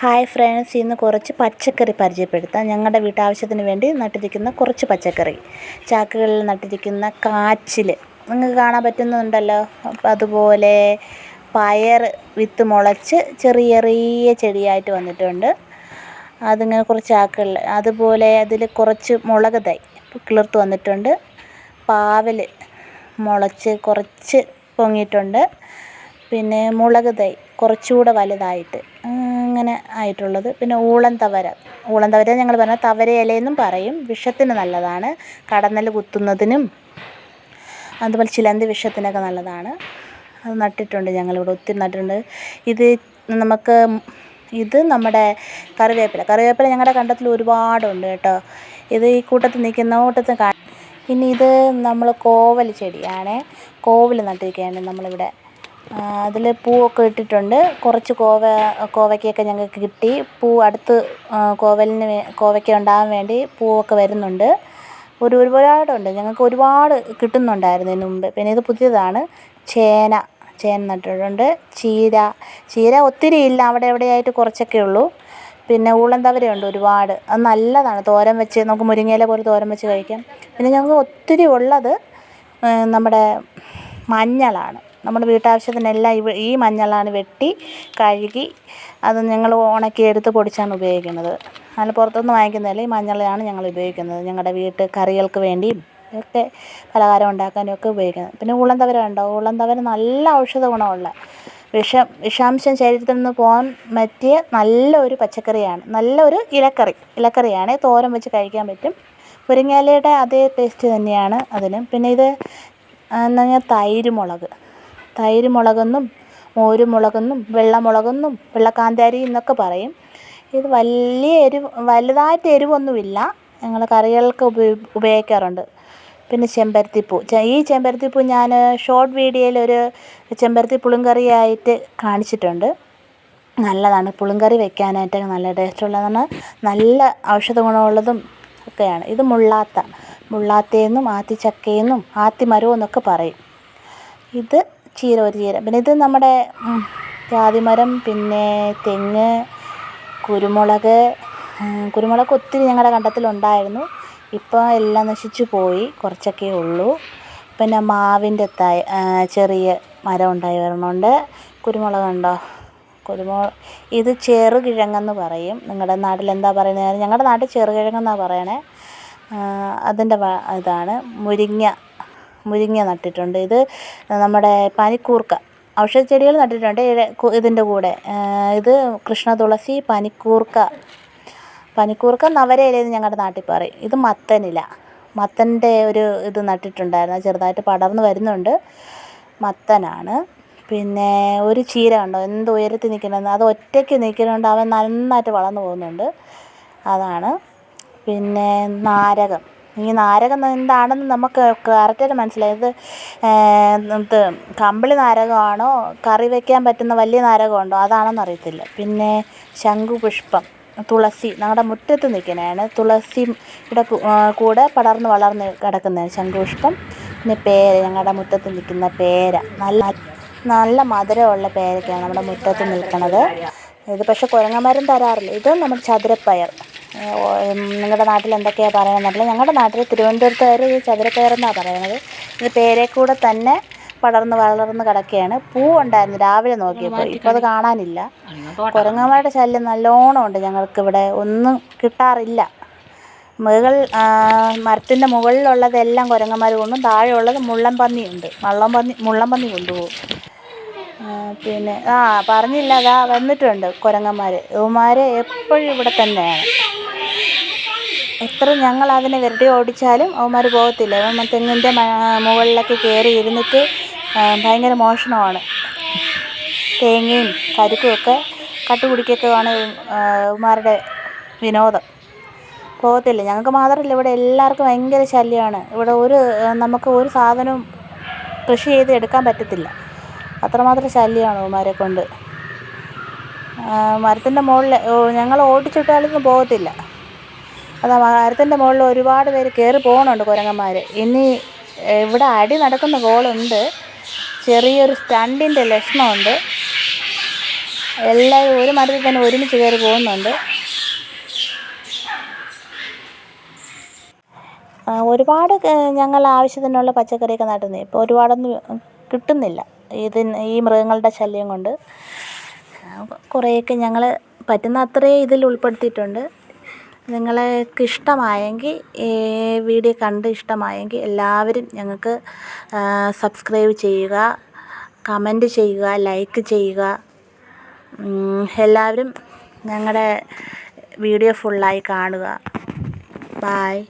Hi friends ഇന്ന് കുറച്ച് പച്ചക്കറി പരിചയപ്പെടുത്താം. ഞങ്ങളുടെ വീട്ടാവശ്യത്തിന് വേണ്ടി നട്ടിരിക്കുന്ന കുറച്ച് പച്ചക്കറി. ചാക്കുകളിൽ നട്ടിരിക്കുന്ന കാച്ചിൽ നിങ്ങൾക്ക് കാണാൻ പറ്റുന്നുണ്ടല്ലോ. അതുപോലെ പയർ വിത്ത് മുളച്ച് ചെറിയ ചെറിയ ചെടിയായിട്ട് വന്നിട്ടുണ്ട്. അതിങ്ങനെ കുറച്ച് ചാക്കുകളിൽ അതുപോലെ അതിൽ കുറച്ച് മുളക് തൈ കിളിർത്ത് വന്നിട്ടുണ്ട്. പാവൽ മുളച്ച് കുറച്ച് പൊങ്ങിയിട്ടുണ്ട്. പിന്നെ മുളക് തൈ കുറച്ചുകൂടെ വലുതായിട്ട്. അങ്ങനെ ആയിട്ടുള്ളത്. പിന്നെ ഊളൻ തവര. ഊളൻ തവര ഞങ്ങൾ പറഞ്ഞാൽ തവര ഇലയെന്നും പറയും. വിഷത്തിന് നല്ലതാണ്. കടന്നൽ കുത്തുന്നതിനും അതുപോലെ ചിലന്തി വിഷത്തിനൊക്കെ നല്ലതാണ്. അത് നട്ടിട്ടുണ്ട് ഞങ്ങളിവിടെ ഒത്തിരി നട്ടിട്ടുണ്ട്. ഇത് നമുക്ക് ഇത് നമ്മുടെ കറിവേപ്പില. കറിവേപ്പില ഞങ്ങളുടെ കണ്ടത്തിൽ ഒരുപാടുണ്ട് കേട്ടോ. ഇത് ഈ കൂട്ടത്തിൽ നിൽക്കുന്ന കൂട്ടത്തിൽ കാ ഇനി ഇത് നമ്മൾ കോവൽ ചെടിയാണ്. കോവൽ നട്ടിരിക്കുകയാണ് നമ്മളിവിടെ. അതിൽ പൂവൊക്കെ ഇട്ടിട്ടുണ്ട്. കുറച്ച് കോവ കോവയ്ക്കയൊക്കെ ഞങ്ങൾക്ക് കിട്ടി. പൂ അടുത്ത് കോവലിന് കോവയ്ക്ക ഉണ്ടാകാൻ വേണ്ടി പൂവൊക്കെ വരുന്നുണ്ട്. ഒരു ഒരുപാടുണ്ട്. ഞങ്ങൾക്ക് ഒരുപാട് കിട്ടുന്നുണ്ടായിരുന്നു ഇതിന് മുമ്പ്. പിന്നെ ഇത് പുതിയതാണ്. ചേന ചേന നട്ടിട്ടുണ്ട്. ചീര ചീര ഒത്തിരി ഇല്ല. അവിടെ എവിടെയായിട്ട് കുറച്ചൊക്കെ ഉള്ളൂ. പിന്നെ ഊളൻ തവരയുണ്ട് ഒരുപാട്. അത് നല്ലതാണ്. തോരൻ വെച്ച് നമുക്ക് മുരിങ്ങയില പോലെ തോരൻ വെച്ച് കഴിക്കാം. പിന്നെ ഞങ്ങൾക്ക് ഒത്തിരി ഉള്ളത് നമ്മുടെ മഞ്ഞളാണ്. നമ്മുടെ വീട്ടാവശ്യത്തിനെല്ലാം ഈ മഞ്ഞളാണ് വെട്ടി കഴുകി അത് ഞങ്ങൾ ഉണക്കി എടുത്ത് പൊടിച്ചാണ് ഉപയോഗിക്കുന്നത്. അല്ല പുറത്തുനിന്ന് വാങ്ങിക്കുന്നതല്ല ഈ മഞ്ഞളാണ് ഞങ്ങൾ ഉപയോഗിക്കുന്നത്. ഞങ്ങളുടെ വീട്ട് കറികൾക്ക് വേണ്ടിയും ഒക്കെ പലഹാരം ഉണ്ടാക്കാനും ഒക്കെ ഉപയോഗിക്കുന്നത്. പിന്നെ ഉളന്തവര തവര ഉണ്ടോ? ഊളൻ നല്ല ഔഷധ ഗുണമുള്ള വിഷം വിഷാംശം ശരീരത്തിൽ നിന്ന് പോകാൻ പറ്റിയ നല്ലൊരു പച്ചക്കറിയാണ്. നല്ലൊരു ഇലക്കറി ഇലക്കറിയാണ്. തോരൻ വെച്ച് കഴിക്കാൻ പറ്റും. മുരിങ്ങയിലയുടെ അതേ ടേസ്റ്റ് തന്നെയാണ് അതിനും. പിന്നെ ഇത് തൈര് മുളക്. തൈര് മുളകെന്നും മോര് മുളകെന്നും വെള്ള മുളകെന്നും വെള്ള കാന്താരി എന്നൊക്കെ പറയും. ഇത് വലിയ എരിവ് വലുതായിട്ട് എരിവൊന്നുമില്ല. ഞങ്ങൾ കറികൾക്ക് ഉപയോഗിക്കാറുണ്ട്. പിന്നെ ചെമ്പരത്തിപ്പൂ. ഈ ചെമ്പരത്തിപ്പൂ ഞാൻ ഷോർട്ട് വീഡിയോയിൽ ഒരു ചെമ്പരത്തി പുളിങ്കറിയായിട്ട് കാണിച്ചിട്ടുണ്ട്. നല്ലതാണ്. പുളിങ്കറി വെക്കാനായിട്ട് നല്ല ടേസ്റ്റുള്ളതാണ്. നല്ല ഔഷധ ഗുണമുള്ളതും ഒക്കെയാണ്. ഇത് മുള്ളാത്ത മുള്ളാത്തയെന്നും ആത്തിച്ചക്കയെന്നും ആത്തിമരവും എന്നൊക്കെ പറയും. ഇത് ചീര ഒരു ചീര. പിന്നെ ഇത് നമ്മുടെ ജാതിമരം പിന്നെ തെങ്ങ് കുരുമുളക് കുരുമുളക് ഒത്തിരി ഞങ്ങളുടെ കണ്ടത്തിലുണ്ടായിരുന്നു. ഇപ്പോൾ എല്ലാം നശിച്ചു പോയി കുറച്ചൊക്കെ ഉള്ളൂ. പിന്നെ മാവിന്റെ തൈ ചെറിയ മരം ഉണ്ടായി വരണുണ്ട് കുരുമുളക് കണ്ടോ കുരുമുളക് ഇത് ചെറുകിഴങ്ങെന്ന് പറയും. നിങ്ങളുടെ നാട്ടിൽ എന്താ പറയുന്നത്? ഞങ്ങളുടെ നാട്ടിൽ ചെറുകിഴങ്ങെന്നാണ് പറയണേ. അതിന്റെ ഇതാണ് മുരിങ്ങ. മുരിങ്ങ നട്ടിട്ടുണ്ട്. ഇത് നമ്മുടെ പനിക്കൂർക്ക ഔഷധ ചെടികൾ നട്ടിട്ടുണ്ട്. ഇതിന്റെ കൂടെ. ഇത് കൃഷ്ണ തുളസി പനിക്കൂർക്ക. പനിക്കൂർക്ക നവരയിലേന്ന് ഞങ്ങളുടെ നാട്ടിൽ പറയും. ഇത് മത്തനില. മത്തന്റെ ഒരു ഇത് നട്ടിട്ടുണ്ടായിരുന്നു. ചെറുതായിട്ട് പടർന്നു വരുന്നുണ്ട്. മത്തനാണ്. പിന്നെ ഒരു ചീര ഉണ്ടോ എന്ത് ഉയരത്തിൽ നിൽക്കണമെന്ന് അത് ഒറ്റയ്ക്ക് നിൽക്കുന്നുണ്ട്. അവൻ നന്നായിട്ട് വളർന്നു പോകുന്നുണ്ട്. അതാണ്. പിന്നെ നാരകം. ഈ നാരകം എന്താണെന്ന് നമുക്ക് കറക്റ്റായിട്ട് മനസ്സിലായി. ഇത് ഇത് കമ്പിളി നാരകമാണോ കറി വയ്ക്കാൻ പറ്റുന്ന വലിയ നാരകമുണ്ടോ അതാണെന്ന് അറിയത്തില്ല. പിന്നെ ശംഖുപുഷ്പം തുളസി നമ്മുടെ മുറ്റത്ത് നിൽക്കുന്നതാണ്. തുളസിയുടെ കൂടെ പടർന്ന് വളർന്ന് കിടക്കുന്നതാണ് ശംഖുപുഷ്പം. പിന്നെ പേര ഞങ്ങളുടെ മുറ്റത്ത് നിൽക്കുന്ന പേര. നല്ല നല്ല മധുരമുള്ള പേരയ്ക്കാണ് നമ്മുടെ മുറ്റത്ത് നിൽക്കുന്നത് ഇത് പക്ഷേ കുരങ്ങന്മാരും തരാറില്ല. ഇത് നമ്മുടെ ചതുരപ്പയർ. നിങ്ങളുടെ നാട്ടിൽ എന്തൊക്കെയാണ് പറയുന്നതെന്നറിയില്ല ഞങ്ങളുടെ നാട്ടിൽ തിരുവനന്തപുരത്തുകാർ ഈ ചതുരപ്പയറെന്നാണ് പറയുന്നത്. ഇത് പേരെ കൂടെ തന്നെ പടർന്ന് വളർന്ന് കിടക്കുകയാണ്. പൂ ഉണ്ടായിരുന്നു രാവിലെ നോക്കിയപ്പോൾ. ഇപ്പോൾ അത് കാണാനില്ല. കുരങ്ങന്മാരുടെ ശല്യം നല്ലോണം ഉണ്ട് ഞങ്ങൾക്കിവിടെ ഒന്നും കിട്ടാറില്ല. മുകൾ മരത്തിന്റെ മുകളിലുള്ളതെല്ലാം കുരങ്ങന്മാർ കൊണ്ടും താഴെയുള്ളത് മുള്ളൻ പന്നിയുണ്ട് വള്ളം പന്നി മുള്ളൻ പന്നി കൊണ്ടുപോകും. പിന്നെ ആ പറഞ്ഞില്ല അതാ വന്നിട്ടുണ്ട് കുരങ്ങന്മാർ. ഇവന്മാർ എപ്പോഴും ഇവിടെ തന്നെയാണ്. എത്ര ഞങ്ങൾ അതിനെ വെറുതെ ഓടിച്ചാലും അവന്മാർ പോകത്തില്ല. അവൻ തെങ്ങിന്റെ മുകളിലൊക്കെ കയറി ഇരുന്നിട്ട് ഭയങ്കര മോഷണമാണ്. തേങ്ങയും കരുക്കും ഒക്കെ കട്ടുപിടിക്കൊക്കെയാണ് ഉമാരുടെ വിനോദം. പോകത്തില്ല. ഞങ്ങൾക്ക് മാത്രമല്ല ഇവിടെ എല്ലാവർക്കും ഭയങ്കര ശല്യമാണ്. ഇവിടെ ഒരു നമുക്ക് ഒരു സാധനവും കൃഷി ചെയ്ത് എടുക്കാൻ പറ്റത്തില്ല. അത്രമാത്രം ശല്യമാണ് ഉമാരെ കൊണ്ട്. മരത്തിന്റെ മുകളിൽ ഞങ്ങൾ ഓടിച്ചിട്ടാലൊന്നും പോകത്തില്ല. അതാ മരത്തിന്റെ മുകളിൽ ഒരുപാട് പേര് കയറി പോകുന്നുണ്ട് കുരങ്ങന്മാർ ഇനി ഇവിടെ അടി നടക്കുന്ന കോളുണ്ട്. ചെറിയൊരു സ്റ്റണ്ടിന്റെ ലക്ഷണമുണ്ട്. എല്ലാവരും ഒരു മരത്തിൽ തന്നെ ഒരുമിച്ച് കയറി പോകുന്നുണ്ട്. ഒരുപാട് ഞങ്ങൾ ആവശ്യത്തിനുള്ള പച്ചക്കറിയൊക്കെ നട്ടുന്നേ ഇപ്പോൾ ഒരുപാടൊന്നും കിട്ടുന്നില്ല. ഇതിന് ഈ മൃഗങ്ങളുടെ ശല്യം കൊണ്ട്. കുറേയൊക്കെ ഞങ്ങൾ പറ്റുന്ന അത്രയും ഇതിൽ ഉൾപ്പെടുത്തിയിട്ടുണ്ട്. നിങ്ങൾക്ക് ഇഷ്ടമായെങ്കിൽ ഈ വീഡിയോ കണ്ട് ഇഷ്ടമായെങ്കിൽ എല്ലാവരും ഞങ്ങൾക്ക് സബ്സ്ക്രൈബ് ചെയ്യുക കമന്റ് ചെയ്യുക ലൈക്ക് ചെയ്യുക. എല്ലാവരും ഞങ്ങളുടെ വീഡിയോ ഫുള്ളായി കാണുക. ബായ്